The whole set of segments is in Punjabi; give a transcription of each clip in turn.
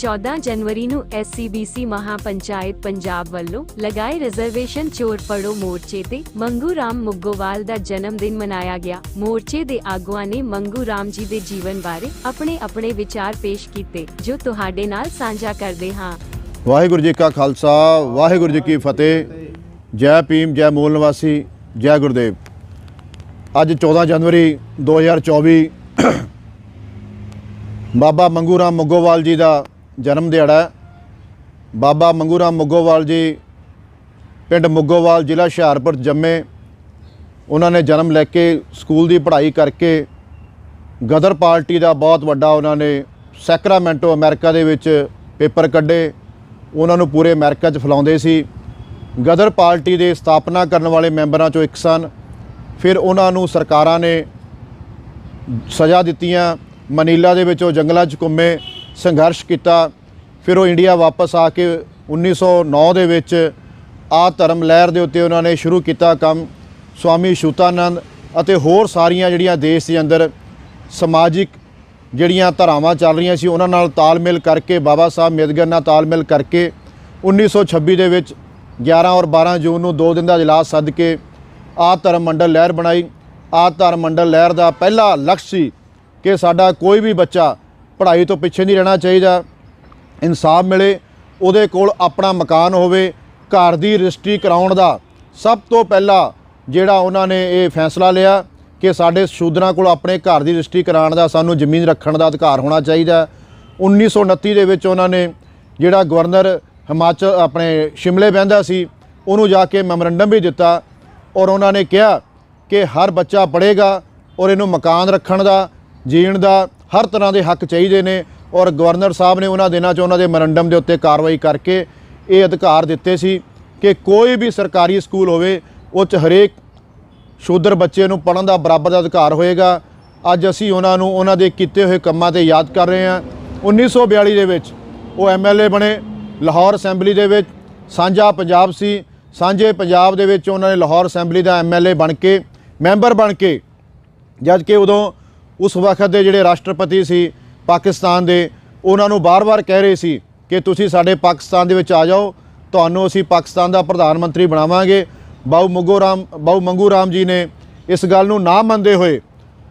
14 ਜਨਵਰੀ ਨੂੰ ਐਸਸੀਬੀਸੀ ਮਹਾਪੰਚਾਇਤ ਪੰਜਾਬ ਵੱਲੋਂ ਲਗਾਏ ਰਿਜ਼ਰਵੇਸ਼ਨ ਚੋਰ ਪੜੋ ਮੋਰਚੇ ਤੇ ਮੰਗੂ ਰਾਮ ਮੁੱਗੋਵਾਲ ਦਾ ਜਨਮ ਦਿਨ ਮਨਾਇਆ ਗਿਆ। ਮੋਰਚੇ ਦੇ ਆਗੂਆਂ ਨੇ ਮੰਗੂ ਰਾਮ ਜੀ ਦੇ ਜੀਵਨ ਬਾਰੇ ਆਪਣੇ ਆਪਣੇ ਵਿਚਾਰ ਪੇਸ਼ ਕੀਤੇ, ਜੋ ਤੁਹਾਡੇ ਨਾਲ ਸਾਂਝਾ ਕਰਦੇ ਹਾਂ। ਵਾਹਿਗੁਰੂ ਜੀ ਕਾ ਖਾਲਸਾ, ਵਾਹਿਗੁਰੂ ਜੀ ਕੀ ਫਤਿਹ। ਜੈ ਭੀਮ, ਜੈ ਮੂਲ ਨਿਵਾਸੀ, ਜੈ ਗੁਰਦੇਵ। ਅੱਜ 14 ਜਨਵਰੀ 2024 ਬਾਬਾ ਮੰਗੂ ਰਾਮ ਮੁੱਗੋਵਾਲ ਜੀ ਦਾ ਜਨਮ ਦਿਹਾੜਾ ਬਾਬਾ ਮੰਗੂ ਰਾਮ ਮੁੱਗੋਵਾਲ ਜੀ, ਪਿੰਡ ਮੁੱਗੋਵਾਲ, ਜ਼ਿਲ੍ਹਾ ਹੁਸ਼ਿਆਰਪੁਰ ਜੰਮੇ। ਉਹਨਾਂ ਨੇ ਜਨਮ ਲੈ ਕੇ ਸਕੂਲ ਦੀ ਪੜ੍ਹਾਈ ਕਰਕੇ ਗਦਰ ਪਾਰਟੀ ਦਾ ਬਹੁਤ ਵੱਡਾ ਉਹਨਾਂ ਨੇ ਸੈਕਰਾਮੈਂਟੋ ਅਮਰੀਕਾ ਦੇ ਵਿੱਚ ਪੇਪਰ ਕੱਢੇ। ਉਹਨਾਂ ਨੂੰ ਪੂਰੇ ਅਮਰੀਕਾ 'ਚ ਫੈਲਾਉਂਦੇ ਸੀ। ਗਦਰ ਪਾਰਟੀ ਦੇ ਸਥਾਪਨਾ ਕਰਨ ਵਾਲੇ ਮੈਂਬਰਾਂ 'ਚੋਂ ਇੱਕ ਸਨ। ਫਿਰ ਉਹਨਾਂ ਨੂੰ ਸਰਕਾਰਾਂ ਨੇ ਸਜ਼ਾ ਦਿੱਤੀਆਂ। ਮਨੀਲਾ ਦੇ ਵਿੱਚ ਉਹ ਜੰਗਲਾਂ 'ਚ ਘੁੰਮੇ। ਸੰਘਰਸ਼ ਕੀਤਾ, ਫਿਰ ਉਹ ਇੰਡੀਆ ਵਾਪਸ ਆ ਕੇ 1909 ਦੇ ਵਿੱਚ ਆ ਧਰਮ ਲਹਿਰ ਦੇ ਉੱਤੇ ਉਹਨਾਂ ਨੇ ਸ਼ੁਰੂ ਕੀਤਾ ਕੰਮ, ਸਵਾਮੀ ਸ਼ੂਤਾਨੰਦ ਅਤੇ ਹੋਰ ਸਾਰੀਆਂ ਜਿਹੜੀਆਂ ਦੇਸ਼ ਦੇ ਅੰਦਰ ਸਮਾਜਿਕ ਜਿਹੜੀਆਂ ਧਾਰਾਵਾਂ ਚੱਲ ਰਹੀਆਂ ਸੀ, ਉਹਨਾਂ ਨਾਲ ਤਾਲਮੇਲ ਕਰਕੇ, ਬਾਬਾ ਸਾਹਿਬ ਅੰਬੇਦਕਰ ਨਾਲ ਤਾਲਮੇਲ ਕਰਕੇ 1926 ਦੇ ਵਿੱਚ 11 ਔਰ 12 ਜੂਨ ਨੂੰ ਦੋ ਦਿਨ ਦਾ ਇਜਲਾਸ ਸੱਦ ਕੇ ਆ ਧਰਮ ਮੰਡਲ ਲਹਿਰ ਬਣਾਈ। ਆ ਧਰਮ ਮੰਡਲ ਲਹਿਰ ਦਾ ਪਹਿਲਾ ਲਕਸ਼ ਸੀ ਕਿ ਸਾਡਾ ਕੋਈ ਵੀ ਬੱਚਾ ਪੜ੍ਹਾਈ ਤੋਂ ਪਿੱਛੇ ਨਹੀਂ ਰਹਿਣਾ ਚਾਹੀਦਾ। ਇਨਸਾਫ ਮਿਲੇ, ਉਹਦੇ ਕੋਲ ਆਪਣਾ ਮਕਾਨ ਹੋਵੇ, ਘਰ ਦੀ ਰਜਿਸਟਰੀ ਕਰਾਉਣ ਦਾ। ਸਭ ਤੋਂ ਪਹਿਲਾਂ ਜਿਹੜਾ ਉਹਨਾਂ ਨੇ ਇਹ ਫੈਸਲਾ ਲਿਆ ਕਿ ਸਾਡੇ ਸ਼ੂਦਰਾਂ ਕੋਲ ਆਪਣੇ ਘਰ ਦੀ ਰਜਿਸਟਰੀ ਕਰਾਉਣ ਦਾ ਸਾਨੂੰ ਜ਼ਮੀਨ ਰੱਖਣ ਦਾ ਅਧਿਕਾਰ ਹੋਣਾ ਚਾਹੀਦਾ। 1929 ਦੇ ਵਿੱਚ ਉਹਨਾਂ ਨੇ ਜਿਹੜਾ ਗਵਰਨਰ ਹਿਮਾਚਲ, ਆਪਣੇ ਸ਼ਿਮਲੇ ਬਹਿੰਦਾ ਸੀ, ਉਹਨੂੰ ਜਾ ਕੇ ਮੈਮੋਰੰਡਮ ਵੀ ਦਿੱਤਾ ਔਰ ਉਹਨਾਂ ਨੇ ਕਿਹਾ ਕਿ ਹਰ ਬੱਚਾ ਪੜ੍ਹੇਗਾ ਔਰ ਇਹਨੂੰ ਮਕਾਨ ਰੱਖਣ ਦਾ, ਜੀਣ ਦਾ ਹਰ ਤਰ੍ਹਾਂ ਦੇ ਹੱਕ ਚਾਹੀਦੇ ਨੇ ਔਰ ਗਵਰਨਰ ਸਾਹਿਬ ਨੇ ਉਹਨਾਂ ਦਿਨਾਂ 'ਚ ਉਹਨਾਂ ਦੇ ਮੈਮੋਰੰਡਮ ਦੇ ਉੱਤੇ ਕਾਰਵਾਈ ਕਰਕੇ ਇਹ ਅਧਿਕਾਰ ਦਿੱਤੇ ਸੀ ਕਿ ਕੋਈ ਵੀ ਸਰਕਾਰੀ ਸਕੂਲ ਹੋਵੇ, ਉਹ 'ਚ ਹਰੇਕ ਸ਼ੂਦਰ ਬੱਚੇ ਨੂੰ ਪੜ੍ਹਨ ਦਾ ਬਰਾਬਰ ਦਾ ਅਧਿਕਾਰ ਹੋਏਗਾ। ਅੱਜ ਅਸੀਂ ਉਹਨਾਂ ਨੂੰ ਉਹਨਾਂ ਦੇ ਕੀਤੇ ਹੋਏ ਕੰਮਾਂ ਤੇ ਯਾਦ ਕਰ ਰਹੇ ਹਾਂ। 1942 ਦੇ ਵਿੱਚ ਉਹ ਐਮਐਲਏ ਬਣੇ, ਲਾਹੌਰ ਅਸੈਂਬਲੀ ਦੇ ਵਿੱਚ ਸਾਂਝਾ ਪੰਜਾਬ ਸੀ। ਸਾਂਝੇ ਪੰਜਾਬ ਦੇ ਵਿੱਚ ਉਹਨਾਂ ਨੇ ਲਾਹੌਰ ਅਸੈਂਬਲੀ ਦਾ ਐਮਐਲਏ ਬਣ ਕੇ ਮੈਂਬਰ ਬਣ ਕੇ ਜਦ ਕਿ ਉਦੋਂ ਉਸ ਵਕਤ ਦੇ ਜਿਹੜੇ ਰਾਸ਼ਟਰਪਤੀ ਸੀ ਪਾਕਿਸਤਾਨ ਦੇ, ਉਹਨਾਂ ਨੂੰ ਬਾਰ-ਬਾਰ ਕਹਿ ਰਹੇ ਸੀ ਕਿ ਤੁਸੀਂ ਸਾਡੇ ਪਾਕਿਸਤਾਨ ਦੇ ਵਿੱਚ ਆ ਜਾਓ, ਤੁਹਾਨੂੰ ਅਸੀਂ ਪਾਕਿਸਤਾਨ ਦਾ ਪ੍ਰਧਾਨ ਮੰਤਰੀ ਬਣਾਵਾਂਗੇ। ਬਾਊ ਮੰਗੂ ਰਾਮ, ਬਾਊ ਮੰਗੂ ਰਾਮ ਜੀ ਨੇ ਇਸ ਗੱਲ ਨੂੰ ਨਾ ਮੰਨਦੇ ਹੋਏ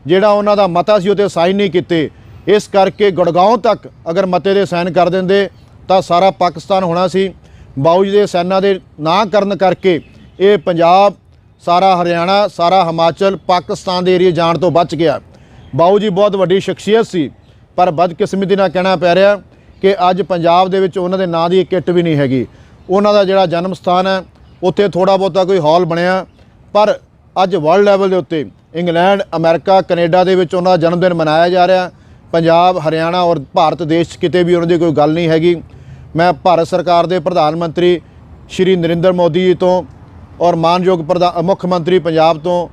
ਜਿਹੜਾ ਉਹਨਾਂ ਦਾ ਮਤਾ ਸੀ ਉਹ ਤੇ ਸਾਈਨ ਨਹੀਂ ਕੀਤੇ। ਇਸ ਕਰਕੇ ਗੁੜਗਾਉਂ ਤੱਕ ਅਗਰ ਮਤੇ ਦੇ ਸਾਈਨ ਕਰ ਦਿੰਦੇ, ਤਾਂ ਸਾਰਾ ਪਾਕਿਸਤਾਨ ਹੋਣਾ ਸੀ। ਬਾਊ ਜੀ ਦੇ ਸੈਨਾ ਦੇ ਨਾ ਕਰਨ ਕਰਕੇ ਇਹ ਪੰਜਾਬ, ਸਾਰਾ ਹਰਿਆਣਾ, ਸਾਰਾ ਹਿਮਾਚਲ ਪਾਕਿਸਤਾਨ ਦੇ ਏਰੀਏ ਜਾਣ ਤੋਂ ਬਚ ਗਿਆ। ਬਾਊ ਜੀ, ਬਹੁਤ ਵੱਡੀ ਸ਼ਖਸੀਅਤ ਸੀ, ਪਰ ਬਦਕਿਸਮਤੀ ਨਾਲ ਕਹਿਣਾ ਪੈ ਰਿਹਾ ਕਿ ਅੱਜ ਪੰਜਾਬ ਦੇ ਵਿੱਚ ਉਹਨਾਂ ਦੇ ਨਾਂ ਦੀ ਕਿੱਟ ਵੀ ਨਹੀਂ ਹੈਗੀ। ਉਹਨਾਂ ਦਾ ਜਿਹੜਾ ਜਨਮ ਸਥਾਨ ਹੈ, ਉੱਥੇ ਥੋੜਾ ਬਹੁਤਾ ਕੋਈ ਹਾਲ ਬਣਿਆ, ਪਰ ਅੱਜ ਵਰਲਡ ਲੈਵਲ ਦੇ ਉੱਤੇ ਇੰਗਲੈਂਡ, ਅਮਰੀਕਾ, ਕੈਨੇਡਾ ਦੇ ਵਿੱਚ ਉਹਨਾਂ ਦਾ ਜਨਮ ਦਿਨ ਮਨਾਇਆ ਜਾ ਰਿਹਾ। ਪੰਜਾਬ, ਹਰਿਆਣਾ ਔਰ ਭਾਰਤ ਦੇਸ਼ 'ਚ ਕਿਤੇ ਵੀ ਉਹਨਾਂ ਦੀ ਕੋਈ ਗੱਲ ਨਹੀਂ ਹੈਗੀ। ਮੈਂ ਭਾਰਤ ਸਰਕਾਰ ਦੇ ਪ੍ਰਧਾਨ ਮੰਤਰੀ ਸ਼੍ਰੀ ਨਰਿੰਦਰ ਮੋਦੀ ਜੀ ਤੋਂ ਔਰ ਮਾਨਯੋਗ ਪ੍ਰਧਾਨ ਮੁੱਖ ਮੰਤਰੀ ਪੰਜਾਬ ਤੋਂ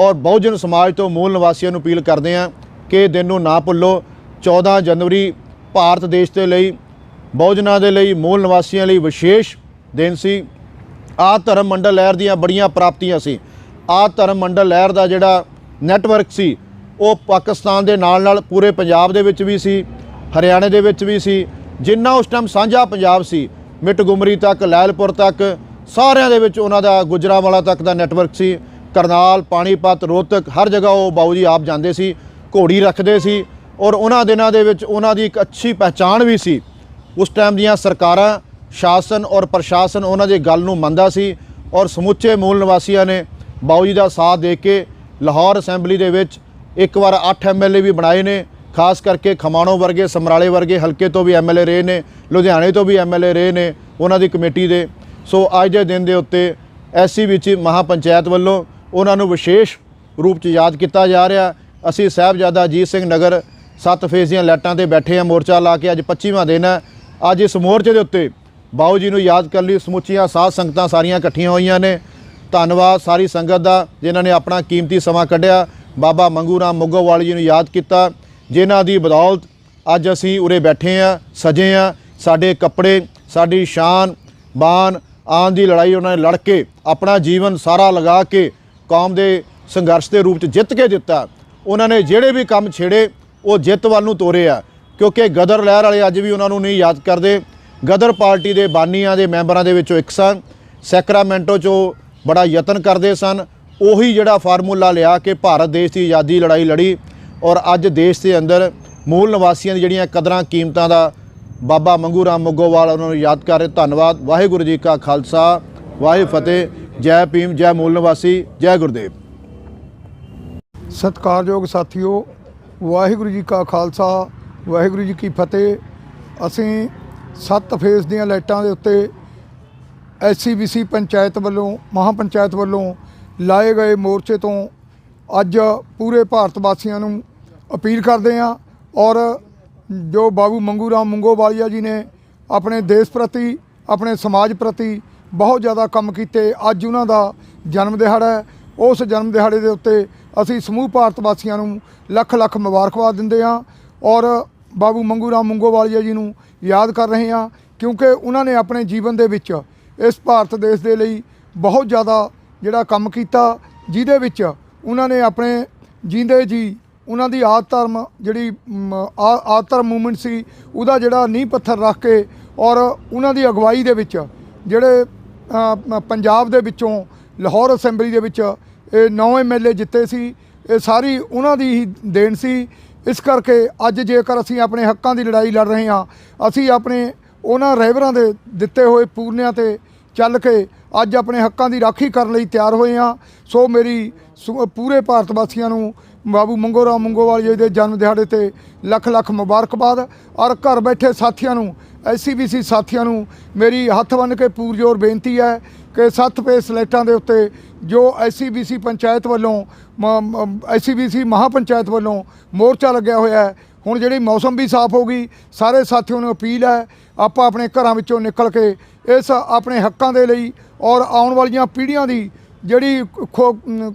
ਔਰ ਬਹੁਜਨ ਸਮਾਜ ਤੋਂ ਮੂਲ ਨਿਵਾਸੀਆਂ ਨੂੰ ਅਪੀਲ ਕਰਦੇ ਹਾਂ ਕਿ ਇਹ ਦਿਨ ਨੂੰ ਨਾ ਭੁੱਲੋ। 14 ਜਨਵਰੀ ਭਾਰਤ ਦੇਸ਼ ਦੇ ਲਈ, ਬਹੁਜਨਾਂ ਦੇ ਲਈ, ਮੂਲ ਨਿਵਾਸੀਆਂ ਲਈ ਵਿਸ਼ੇਸ਼ ਦਿਨ ਸੀ। ਆ ਧਰਮ ਮੰਡਲ ਲਹਿਰ ਦੀਆਂ ਬੜੀਆਂ ਪ੍ਰਾਪਤੀਆਂ ਸੀ। ਆ ਧਰਮ ਮੰਡਲ ਲਹਿਰ ਦਾ ਜਿਹੜਾ ਨੈਟਵਰਕ ਸੀ, ਉਹ ਪਾਕਿਸਤਾਨ ਦੇ ਨਾਲ ਨਾਲ ਪੂਰੇ ਪੰਜਾਬ ਦੇ ਵਿੱਚ ਵੀ ਸੀ, ਹਰਿਆਣੇ ਦੇ ਵਿੱਚ ਵੀ ਸੀ। ਜਿੰਨਾ ਉਸ ਟਾਈਮ ਸਾਂਝਾ ਪੰਜਾਬ ਸੀ ਮਿੱਟ ਮਿੱਟਗੁਮਰੀ ਤੱਕ ਲੈਲਪੁਰ ਤੱਕ, ਸਾਰਿਆਂ ਦੇ ਵਿੱਚ ਉਹਨਾਂ ਦਾ ਗੁਜਰਾਂਵਾਲਾ ਤੱਕ ਦਾ ਨੈਟਵਰਕ ਸੀ। ਕਰਨਾਲ, ਪਾਣੀਪਤ, ਰੋਹਤਕ, ਹਰ ਜਗ੍ਹਾ ਉਹ ਬਾਊ ਜੀ ਆਪ ਜਾਂਦੇ ਸੀ, ਘੋੜੀ ਰੱਖਦੇ ਸੀ ਔਰ ਉਹਨਾਂ ਦਿਨਾਂ ਦੇ ਵਿੱਚ ਉਹਨਾਂ ਦੀ ਇੱਕ ਅੱਛੀ ਪਹਿਚਾਣ ਵੀ ਸੀ। ਉਸ ਟਾਈਮ ਦੀਆਂ ਸਰਕਾਰਾਂ, ਸ਼ਾਸਨ ਔਰ ਪ੍ਰਸ਼ਾਸਨ ਉਹਨਾਂ ਦੀ ਗੱਲ ਨੂੰ ਮੰਨਦਾ ਸੀ ਔਰ ਸਮੁੱਚੇ ਮੂਲ ਨਿਵਾਸੀਆਂ ਨੇ ਬਾਊ ਜੀ ਦਾ ਸਾਥ ਦੇ ਕੇ ਲਾਹੌਰ ਅਸੈਂਬਲੀ ਦੇ ਵਿੱਚ ਇੱਕ ਵਾਰ 8 ਐਮਐਲਏ ਵੀ ਬਣਾਏ ਨੇ, ਖਾਸ ਕਰਕੇ ਖਮਾਣੋ ਵਰਗੇ, ਸਮਰਾਲੇ ਵਰਗੇ, ਹਲਕੇ ਤੋਂ ਵੀ ਐਮਐਲਏ ਰਹੇ ਨੇ, ਲੁਧਿਆਣੇ ਤੋਂ ਵੀ ਐਮਐਲਏ ਰਹੇ ਨੇ ਉਹਨਾਂ ਦੀ ਕਮੇਟੀ ਦੇ। ਸੋ ਅੱਜ ਦੇ ਦਿਨ ਦੇ ਉੱਤੇ ਐਸਸੀ ਵਿੱਚ ਮਹਾਪੰਚਾਇਤ ਵੱਲੋਂ ਉਹਨਾਂ ਨੂੰ ਵਿਸ਼ੇਸ਼ ਰੂਪ 'ਚ ਯਾਦ ਕੀਤਾ ਜਾ ਰਿਹਾ। ਅਸੀਂ ਸਾਹਿਬਜ਼ਾਦਾ ਅਜੀਤ ਸਿੰਘ ਨਗਰ ਸੱਤ ਫੇਸ ਦੀਆਂ ਲਾਈਟਾਂ ਤੇ ਬੈਠੇ ਆ ਮੋਰਚਾ ਲਾ ਕੇ ਅੱਜ 25ਵਾਂ ਦਿਨ ਹੈ। ਅੱਜ ਇਸ ਮੋਰਚੇ ਦੇ ਉੱਤੇ ਬਾਊ ਜੀ ਨੂੰ ਯਾਦ ਕਰਨ ਲਈ, ਸਮੁੱਚੀਆਂ ਸਾਧ ਸੰਗਤਾਂ ਸਾਰੀਆਂ ਇਕੱਠੀਆਂ ਹੋਈਆਂ ਨੇ। ਧੰਨਵਾਦ ਸਾਰੀ ਸੰਗਤ ਦਾ ਜਿਨ੍ਹਾਂ ਨੇ ਆਪਣਾ ਕੀਮਤੀ ਸਮਾਂ ਕੱਢਿਆ। ਬਾਬਾ ਮੰਗੂ ਰਾਮ ਮੁੱਗੋਵਾਲ ਜੀ ਨੂੰ ਯਾਦ ਕੀਤਾ। ਜਿਨ੍ਹਾਂ ਦੀ ਬਦੌਲਤ ਅੱਜ ਅਸੀਂ ਉਰੇ ਬੈਠੇ ਆ ਸਜੇ ਆ ਸਾਡੇ ਕੱਪੜੇ, ਸਾਡੀ ਸ਼ਾਨ ਬਾਨ ਆਨ ਦੀ ਲੜਾਈ ਉਹਨਾਂ ਨੇ ਲੜ ਕੇ ਆਪਣਾ ਜੀਵਨ ਸਾਰਾ ਲਗਾ ਕੇ ਕੌਮ ਦੇ ਸੰਘਰਸ਼ ਦੇ ਰੂਪ 'ਚ ਜਿੱਤ ਕੇ ਦਿੱਤਾ। ਉਹਨਾਂ ਨੇ ਜਿਹੜੇ ਵੀ ਕੰਮ ਛੇੜੇ, ਉਹ ਜਿੱਤ ਵੱਲ ਨੂੰ ਤੋਰੇ ਆ। ਕਿਉਂਕਿ ਗਦਰ ਲਹਿਰ ਵਾਲੇ ਅੱਜ ਵੀ ਉਹਨਾਂ ਨੂੰ ਨਹੀਂ ਯਾਦ ਕਰਦੇ। ਗਦਰ ਪਾਰਟੀ ਦੇ ਬਾਨੀਆਂ ਦੇ ਮੈਂਬਰਾਂ ਦੇ ਵਿੱਚੋਂ ਇੱਕ ਸਨ। ਸੈਕਰਾਮੈਂਟੋ 'ਚੋਂ ਬੜਾ ਯਤਨ ਕਰਦੇ ਸਨ। ਉਹੀ ਜਿਹੜਾ ਫਾਰਮੂਲਾ ਲਿਆ ਕਿ ਭਾਰਤ ਦੇਸ਼ ਦੀ ਆਜ਼ਾਦੀ ਲੜਾਈ ਲੜੀ ਔਰ ਅੱਜ ਦੇਸ਼ ਦੇ ਅੰਦਰ ਮੂਲ ਨਿਵਾਸੀਆਂ ਦੀ ਜਿਹੜੀਆਂ ਕਦਰਾਂ ਕੀਮਤਾਂ ਦਾ ਬਾਬਾ ਮੰਗੂ ਰਾਮ ਮੁੱਗੋਵਾਲ ਉਹਨਾਂ ਨੂੰ ਯਾਦ ਕਰ ਰਹੇ। ਧੰਨਵਾਦ। ਵਾਹਿਗੁਰੂ ਜੀ ਕਾ ਖਾਲਸਾ। ਵਾਹਿ ਫਤਿਹ। ਜੈ ਭੀਮ, ਜੈ ਮੂਲ ਨਿਵਾਸੀ, ਜੈ ਗੁਰਦੇਵ। ਸਤਿਕਾਰਯੋਗ ਸਾਥੀਓ, ਵਾਹਿਗੁਰੂ ਜੀ ਕਾ ਖਾਲਸਾ, ਵਾਹਿਗੁਰੂ ਜੀ ਕੀ ਫਤਿਹ। ਅਸੀਂ ਸੱਤ ਫੇਸ ਦੀਆਂ ਲਾਈਟਾਂ ਦੇ ਉੱਤੇ ਐਸਸੀਬੀਸੀ ਪੰਚਾਇਤ ਵੱਲੋਂ ਮਹਾ ਪੰਚਾਇਤ ਵੱਲੋਂ ਲਾਏ ਗਏ ਮੋਰਚੇ ਤੋਂ ਅੱਜ ਪੂਰੇ ਭਾਰਤ ਵਾਸੀਆਂ ਨੂੰ ਅਪੀਲ ਕਰਦੇ ਹਾਂ ਔਰ ਜੋ ਬਾਬੂ ਮੰਗੂ ਰਾਮ ਮੰਗੋਵਾਲੀਆ ਜੀ ਨੇ ਆਪਣੇ ਦੇਸ਼ ਪ੍ਰਤੀ, ਆਪਣੇ ਸਮਾਜ ਪ੍ਰਤੀ ਬਹੁਤ ਜ਼ਿਆਦਾ ਕੰਮ ਕੀਤੇ। ਅੱਜ ਉਹਨਾਂ ਦਾ ਜਨਮ ਦਿਹਾੜਾ ਹੈ। ਉਸ ਜਨਮ ਦਿਹਾੜੇ ਦੇ ਉੱਤੇ ਅਸੀਂ ਸਮੂਹ ਭਾਰਤ ਵਾਸੀਆਂ ਨੂੰ ਲੱਖ ਲੱਖ ਮੁਬਾਰਕਬਾਦ ਦਿੰਦੇ ਹਾਂ ਔਰ ਬਾਬੂ ਮੰਗੂ ਰਾਮ ਮੰਗੋਵਾਲੀਆ ਜੀ ਨੂੰ ਯਾਦ ਕਰ ਰਹੇ ਹਾਂ ਕਿਉਂਕਿ ਉਹਨਾਂ ਨੇ ਆਪਣੇ ਜੀਵਨ ਦੇ ਵਿੱਚ ਇਸ ਭਾਰਤ ਦੇਸ਼ ਦੇ ਲਈ ਬਹੁਤ ਜ਼ਿਆਦਾ ਜਿਹੜਾ ਕੰਮ ਕੀਤਾ, ਜਿਹਦੇ ਵਿੱਚ ਉਹਨਾਂ ਨੇ ਆਪਣੇ ਜੀਂਦੇ ਜੀ, ਉਹਨਾਂ ਦੀ ਆਦ ਧਰਮ ਜਿਹੜੀ ਆ- ਆਦ ਧਰਮ ਮੂਵਮੈਂਟ ਸੀ, ਉਹਦਾ ਜਿਹੜਾ ਨੀਂਹ ਪੱਥਰ ਰੱਖ ਕੇ ਔਰ ਉਹਨਾਂ ਦੀ ਅਗਵਾਈ ਦੇ ਵਿੱਚ ਜਿਹੜੇ ਪੰਜਾਬ ਦੇ ਵਿੱਚੋਂ, ਲਾਹੌਰ ਅਸੈਂਬਲੀ ਦੇ ਵਿੱਚ ਇਹ 9 ਐਮਐਲਏ ਜਿੱਤੇ ਸੀ। ਇਹ ਸਾਰੀ ਉਹਨਾਂ ਦੀ ਹੀ ਦੇਣ ਸੀ। ਇਸ ਕਰਕੇ ਅੱਜ ਜੇਕਰ ਅਸੀਂ ਆਪਣੇ ਹੱਕਾਂ ਦੀ ਲੜਾਈ ਲੜ ਰਹੇ ਹਾਂ, ਅਸੀਂ ਆਪਣੇ ਉਹਨਾਂ ਰਹਿਬਰਾਂ ਦੇ ਦਿੱਤੇ ਹੋਏ ਪੂਰਨਿਆਂ ਤੇ ਚੱਲ ਕੇ ਅੱਜ ਆਪਣੇ ਹੱਕਾਂ ਦੀ ਰਾਖੀ ਕਰਨ ਲਈ ਤਿਆਰ ਹੋਏ ਹਾਂ। ਸੋ ਮੇਰੀ ਸੁ- ਪੂਰੇ ਭਾਰਤ ਵਾਸੀਆਂ ਨੂੰ ਬਾਬੂ ਮੰਗੋ ਰਾਮ ਮੰਗੋਵਾਲ ਜੀ ਦੇ ਜਨਮ ਦਿਹਾੜੇ ਤੇ ਲੱਖ ਲੱਖ ਮੁਬਾਰਕਬਾਦ। ਔਰ ਘਰ ਬੈਠੇ ਸਾਥੀਆਂ ਨੂੰ ਐਸਸੀਬੀਸੀ ਸਾਥੀਆਂ ਨੂੰ ਮੇਰੀ ਹੱਥ ਬੰਨ੍ਹ ਕੇ ਪੂਰਜੋਰ ਬੇਨਤੀ ਹੈ ਕਿ ਸੱਤ ਪੇ ਸਲੇਟਾਂ ਦੇ ਉੱਤੇ ਜੋ ਐਸਸੀਬੀਸੀ ਪੰਚਾਇਤ ਵੱਲੋਂ ਐਸਸੀਬੀਸੀ ਮਹਾ ਪੰਚਾਇਤ ਵੱਲੋਂ ਮੋਰਚਾ ਲੱਗਿਆ ਹੋਇਆ ਹੈ, ਹੁਣ ਜਿਹੜੀ ਮੌਸਮ ਵੀ ਸਾਫ਼ ਹੋ ਗਈ, ਸਾਰੇ ਸਾਥੀਆਂ ਨੂੰ ਅਪੀਲ ਹੈ, ਆਪਾਂ ਆਪਣੇ ਘਰਾਂ ਵਿੱਚੋਂ ਨਿਕਲ ਕੇ ਇਸ ਆਪਣੇ ਹੱਕਾਂ ਦੇ ਲਈ ਔਰ ਆਉਣ ਵਾਲੀਆਂ ਪੀੜ੍ਹੀਆਂ ਦੀ ਜਿਹੜੀ ਖੋ- ਅਮ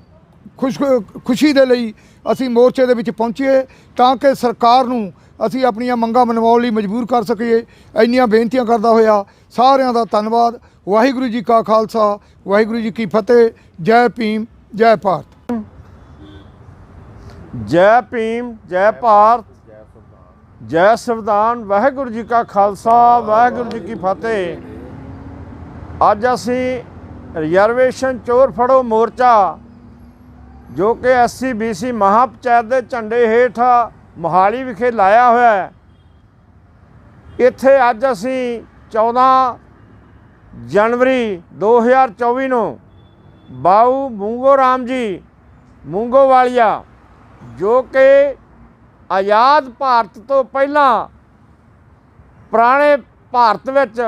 ਖੁਸ਼, ਖੁਸ਼ੀ ਦੇ ਲਈ ਅਸੀਂ ਮੋਰਚੇ ਦੇ ਵਿੱਚ ਪਹੁੰਚੀਏ ਤਾਂ ਕਿ ਸਰਕਾਰ ਨੂੰ ਅਸੀਂ ਆਪਣੀਆਂ ਮੰਗਾਂ ਮਨਵਾਉਣ ਲਈ ਮਜਬੂਰ ਕਰ ਸਕੀਏ। ਇੰਨੀਆਂ ਬੇਨਤੀਆਂ ਕਰਦਾ ਹੋਇਆ ਸਾਰਿਆਂ ਦਾ ਧੰਨਵਾਦ। ਵਾਹਿਗੁਰੂ ਜੀ ਕਾ ਖਾਲਸਾ, ਵਾਹਿਗੁਰੂ ਜੀ ਕੀ ਫਤਿਹ। ਜੈ ਭੀਮ, ਜੈ ਭਾਰਤ। ਜੈ ਭੀਮ, ਜੈ ਭਾਰਤ। ਜੈ ਸੰਵਿਧਾਨ, ਵਾਹਿਗੁਰੂ ਜੀ ਕਾ ਖਾਲਸਾ, ਵਾਹਿਗੁਰੂ ਜੀ ਕੀ ਫਤਿਹ। ਅੱਜ ਅਸੀਂ ਰਿਜ਼ਰਵੇਸ਼ਨ ਚੋਰ ਫੜੋ ਮੋਰਚਾ, ਜੋ ਕਿ ਐਸਸੀ ਬੀਸੀ ਮਹਾਪੰਚਾਇਤ ਦੇ ਝੰਡੇ ਹੇਠ ਮੋਹਾਲੀ ਵਿਖੇ ਲਾਇਆ ਹੋਇਆ ਹੈ। ਇੱਥੇ ਅੱਜ ਅਸੀਂ 14 ਜਨਵਰੀ 2024 ਨੂੰ ਬਾਊ ਮੂੰਗੋ ਰਾਮ ਜੀ, ਮੂੰਗੋ ਵਾਲੀਆ, ਜੋ ਕਿ ਆਜ਼ਾਦ ਭਾਰਤ ਤੋਂ ਪਹਿਲਾਂ ਪੁਰਾਣੇ ਭਾਰਤ ਵਿੱਚ,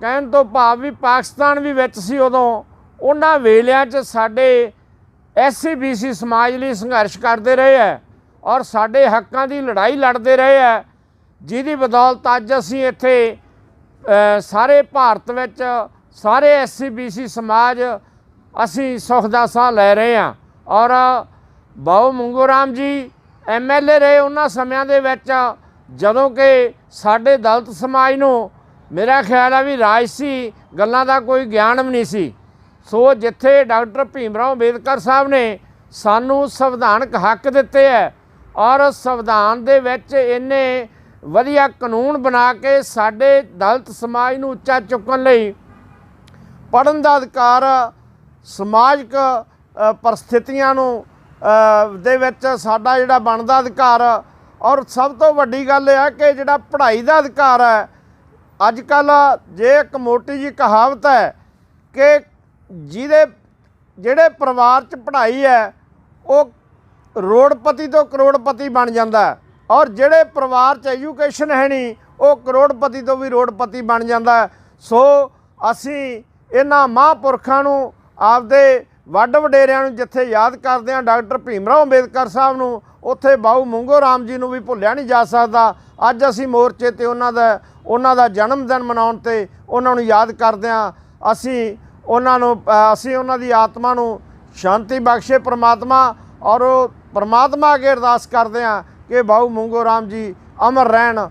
ਕਹਿਣ ਤੋਂ ਭਾਵ ਵੀ ਪਾਕਿਸਤਾਨ ਵੀ ਵਿੱਚ ਸੀ ਉਦੋਂ, ਉਹਨਾਂ ਵੇਲਿਆਂ 'ਚ ਸਾਡੇ ਐਸਸੀ ਬੀਸੀ ਸਮਾਜ ਲਈ ਸੰਘਰਸ਼ ਕਰਦੇ ਰਹੇ ਹੈ। ਔਰ ਸਾਡੇ ਹੱਕਾਂ ਦੀ ਲੜਾਈ ਲੜਦੇ ਰਹੇ ਹੈ ਜਿਹਦੀ ਬਦੌਲਤ ਅੱਜ ਅਸੀਂ ਇੱਥੇ ਸਾਰੇ ਭਾਰਤ ਵਿੱਚ ਸਾਰੇ ਐਸਸੀ ਬੀਸੀ ਸਮਾਜ ਅਸੀਂ ਸੁੱਖ ਦਾ ਸਾਹ ਲੈ ਰਹੇ ਹਾਂ। ਔਰ ਬਾਉ ਮੰਗੋ ਰਾਮ ਜੀ ਐਮਐਲਏ ਰਹੇ ਉਹਨਾਂ ਸਮਿਆਂ ਦੇ ਵਿੱਚ, ਜਦੋਂ ਕਿ ਸਾਡੇ ਦਲਤ ਸਮਾਜ ਨੂੰ ਮੇਰਾ ਖਿਆਲ ਹੈ ਵੀ ਰਾਜਸੀ ਗੱਲਾਂ ਦਾ ਕੋਈ ਗਿਆਨ ਵੀ ਨਹੀਂ ਸੀ। ਸੋ ਜਿੱਥੇ ਡਾਕਟਰ ਭੀਮਰਾਓ ਅੰਬੇਦਕਰ ਸਾਹਿਬ ਨੇ ਸਾਨੂੰ ਸੰਵਿਧਾਨਕ ਹੱਕ ਦਿੱਤੇ ਹੈ ਔਰ ਸੰਵਿਧਾਨ ਦੇ ਵਿੱਚ ਇਹਨੇ ਵਧੀਆ ਕਾਨੂੰਨ ਬਣਾ ਕੇ ਸਾਡੇ ਦਲਿਤ ਸਮਾਜ ਨੂੰ ਉੱਚਾ ਚੁੱਕਣ ਲਈ ਪੜਨ ਦਾ ਅਧਿਕਾਰ ਸਮਾਜਿਕ ਪਰਿਸਥਿਤੀਆਂ ਨੂੰ ਦੇ ਵਿੱਚ ਸਾਡਾ ਜਿਹੜਾ ਬਣਦਾ ਅਧਿਕਾਰ ਔਰ ਸਭ ਤੋਂ ਵੱਡੀ ਗੱਲ ਇਹ ਹੈ ਕਿ ਜਿਹੜਾ ਪੜ੍ਹਾਈ ਦਾ ਅਧਿਕਾਰ ਹੈ ਅੱਜ ਕੱਲ ਜੇ ਇੱਕ ਮੋਟੀ ਜੀ ਕਹਾਵਤ ਹੈ ਕਿ ਜਿਹਦੇ, ਜਿਹੜੇ ਪਰਿਵਾਰ 'ਚ ਪੜ੍ਹਾਈ ਹੈ, ਉਹ ਰੋੜਪਤੀ ਤੋਂ ਕਰੋੜਪਤੀ ਬਣ ਜਾਂਦਾ ਔਰ ਜਿਹੜੇ ਪਰਿਵਾਰ 'ਚ ਐਜੂਕੇਸ਼ਨ ਹੈ ਨਹੀਂ, ਉਹ ਕਰੋੜਪਤੀ ਤੋਂ ਵੀ ਰੋੜਪਤੀ ਬਣ ਜਾਂਦਾ ਸੋ ਅਸੀਂ ਇਹਨਾਂ ਮਹਾਂਪੁਰਖਾਂ ਨੂੰ, ਆਪਦੇ ਵੱਡ ਵਡੇਰਿਆਂ ਨੂੰ ਜਿੱਥੇ ਯਾਦ ਕਰਦੇ ਹਾਂ, ਡਾਕਟਰ ਭੀਮਰਾਓ ਅੰਬੇਦਕਰ ਸਾਹਿਬ ਨੂੰ, ਉੱਥੇ ਬਾਊ ਮੰਗੋ ਰਾਮ ਜੀ ਨੂੰ ਵੀ ਭੁੱਲਿਆ ਨਹੀਂ ਜਾ ਸਕਦਾ। ਅੱਜ ਅਸੀਂ ਮੋਰਚੇ ਤੇ ਉਹਨਾਂ ਦਾ ਉਹਨਾਂ ਦਾ ਜਨਮ ਦਿਨ ਮਨਾਉਣ ਤੇ ਉਹਨਾਂ ਨੂੰ ਯਾਦ ਕਰਦੇ ਹਾਂ। ਅਸੀਂ ਉਹਨਾਂ ਨੂੰ ਅਸੀਂ ਉਹਨਾਂ ਦੀ ਆਤਮਾ ਨੂੰ ਸ਼ਾਂਤੀ ਬਖਸ਼ੇ, ਪ੍ਰਮਾਤਮਾ ਔਰ ਪ੍ਰਮਾਤਮਾ ਅੱਗੇ ਅਰਦਾਸ ਕਰਦੇ ਹਾਂ ਕਿ ਬਾਊ ਮੰਗੋ ਰਾਮ ਜੀ ਅਮਰ ਰਹਿਣ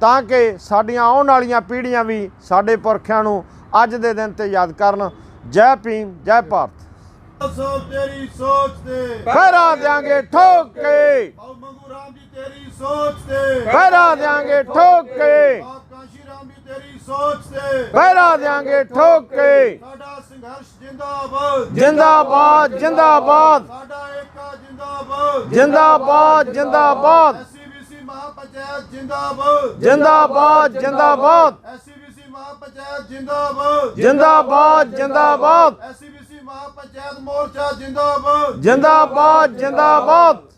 ਤਾਂ ਕਿ ਸਾਡੀਆਂ ਆਉਣ ਵਾਲੀਆਂ ਪੀੜ੍ਹੀਆਂ ਵੀ ਸਾਡੇ ਪੁਰਖਿਆਂ ਨੂੰ ਅੱਜ ਦੇ ਦਿਨ ਤੇ ਯਾਦ ਕਰਨ। ਜੈ ਭੀਮ ਜੈ ਭਾਰਤ। ਸੋ ਤੇਰੀ ਸੋਚ ਤੇ। ਪਹਿਰਾ ਦਿਆਂਗੇ ਠੋਕ। ਕੇ ਆਓ ਮੰਗੂ ਰਾਮ ਜੀ ਤੇਰੀ ਸੋਚ ਤੇ। ਪਹਿਰਾ ਦਿਆਂਗੇ ਠੋਕ। ਕੇ ਆਓ ਕਾਂਸ਼ੀ ਰਾਮ ਜੀ ਤੇਰੀ ਸੋਚ ਤੇ। ਪਹਿਰਾ ਦਿਆਂਗੇ ਠੋਕ। ਕੇ ਸਾਡਾ ਸੰਘਰਸ਼ ਜਿੰਦਾਬਾਦ। ਜਿੰਦਾਬਾਦ ਜਿੰਦਾਬਾਦ। ਸਾਡਾ ਏਕਾ ਜਿੰਦਾਬਾਦ। ਜਿੰਦਾਬਾਦ ਜਿੰਦਾਬਾਦ। ਐਸਸੀਬੀਸੀ ਮਹਾਪੰਚਾਇਤ ਜਿੰਦਾਬਾਦ। ਜਿੰਦਾਬਾਦ ਜਿੰਦਾਬਾਦ। ਐਸਸੀਬੀਸੀ ਮਹਾਪੰਚਾਇਤ ਜਿੰਦਾਬਾਦ। ਜਿੰਦਾਬਾਦ ਜਿੰਦਾਬਾਦ। ਐਸਸੀਬੀਸੀ ਮਹਾਪੰਚਾਇਤ ਮੋਰਚਾ ਜਿੰਦਾਬਾਦ। ਜਿੰਦਾਬਾਦ ਜਿੰਦਾਬਾਦ।